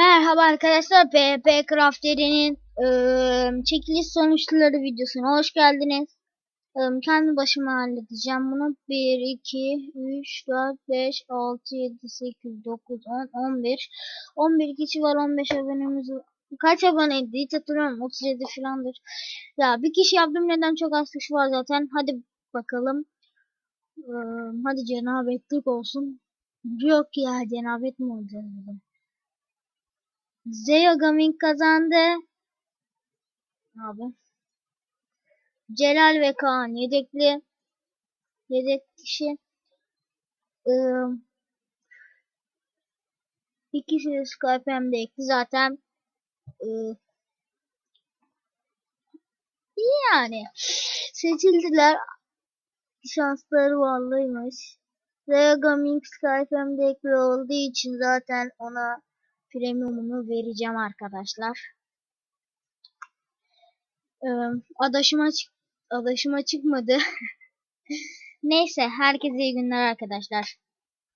Merhaba arkadaşlar PP Crafteri'nin eee, çekiliş sonuçları videosuna hoş geldiniz. Eee, kendi başıma halledeceğim bunu. 1, 2, 3, 4, 5, 6, 7, 8, 9, 10, 11. 11 kişi var 15 abonemiz var. Kaç aboneydi hiç hatırlamıyorum 37 filandır. Ya bir kişi yaptım neden çok az kişi var zaten. Hadi bakalım. Eee, hadi cenabetlik olsun. Yok ya cenabet mi olacağız? Zeo Gaming kazandı. Abi. Celal ve Kaan yedekli. Yedek kişi. Ee, bir kişi de Skype hem de ekli zaten. Ee, yani. Seçildiler. Şansları vallıymış. Zeo Gaming Skype hem de ekli olduğu için zaten ona premiumunu vereceğim arkadaşlar. Ee, adaşıma çık adaşıma çıkmadı. Neyse herkese iyi günler arkadaşlar.